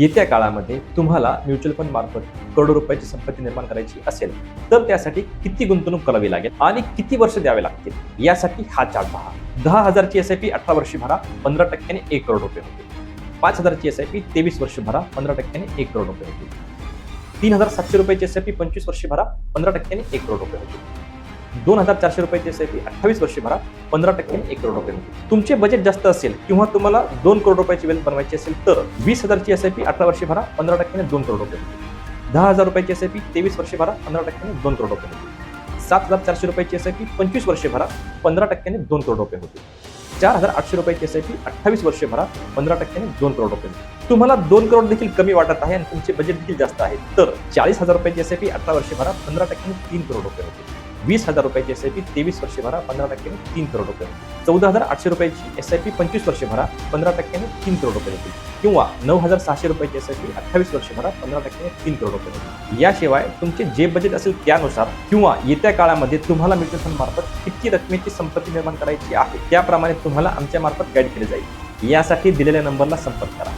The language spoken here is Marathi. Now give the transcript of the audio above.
येत्या काळामध्ये तुम्हाला म्युच्युअल फंड मार्फत करोडो रुपयाची संपत्ती निर्माण करायची असेल तर त्यासाठी किती गुंतवणूक करावी लागेल आणि किती वर्ष द्यावे लागतील यासाठी हा चार्ट पहा. दहा हजारची एस आय पी अठरा वर्षी भरा पंधरा टक्क्याने एक करोड रुपये होते पाच हजारची एस आय पी तेवीस वर्ष भरा पंधरा टक्क्याने एक करोड रुपये होते तीन हजार सातशे रुपयाची एस आय पी पंचवीस वर्षी भरा पंधरा टक्क्याने एक करोड रुपये होते दोन हजार चारशे रुपयाची एस आय पी अठ्ठावीस वर्षे भरा पंधरा टक्के एक करोड रुपये तुमचे बजेट जास्त असेल किंवा तुम्हाला दोन करोड रुपयाची वेल्थ बनवायची असेल तर वीस हजारची एस आय पी अठरा वर्षी भरा पंधरा टक्क्याने दोन करोड रुपये दहा हजार रुपयाची एस आय पी तेवीस वर्षे भरा पंधरा टक्क्याने दोन करोड रुपये सात हजार चारशे रुपयाची एस आय पी पंचवीस वर्षे भरा पंधरा टक्क्याने दोन करोड रुपये होते चार हजार आठशे रुपयाची एस आय पी अठ्ठावीस वर्षे भरा पंधरा टक्क्याने दोन करोड रुपये तुम्हाला दोन करोड देखील कमी वाटत आहे आणि तुमचे बजेट देखील जास्त आहे तर चाळीस हजार रुपयाची एस आय पी अठरा वर्षे भरा पंधरा टक्क्याने तीन करोड रुपये होते वीस हजार रुपयाची एस आय पी तेवीस वर्षे भरा पंधरा टक्क्याने तीन करोड रुपये. चौदा हजार आठशे रुपयाची एस आय पी पंचवीस वर्षे भरा पंधरा टक्क्याने तीन करोड रुपये होतील. किंवा नऊ हजार सहाशे रुपयाची एस आय पी अठ्ठावीस वर्षे भरा पंधरा टक्क्याने तीन करोड रुपये याशिवाय तुमचे जे बजेट असेल त्यानुसार किंवा येत्या काळामध्ये तुम्हाला म्युच्युअल फंड मार्फत किती रकमेची संपत्ती निर्माण करायची आहे त्याप्रमाणे तुम्हाला आमच्या मार्फत गाईड केले जाईल. यासाठी दिलेल्या नंबरला संपर्क करा.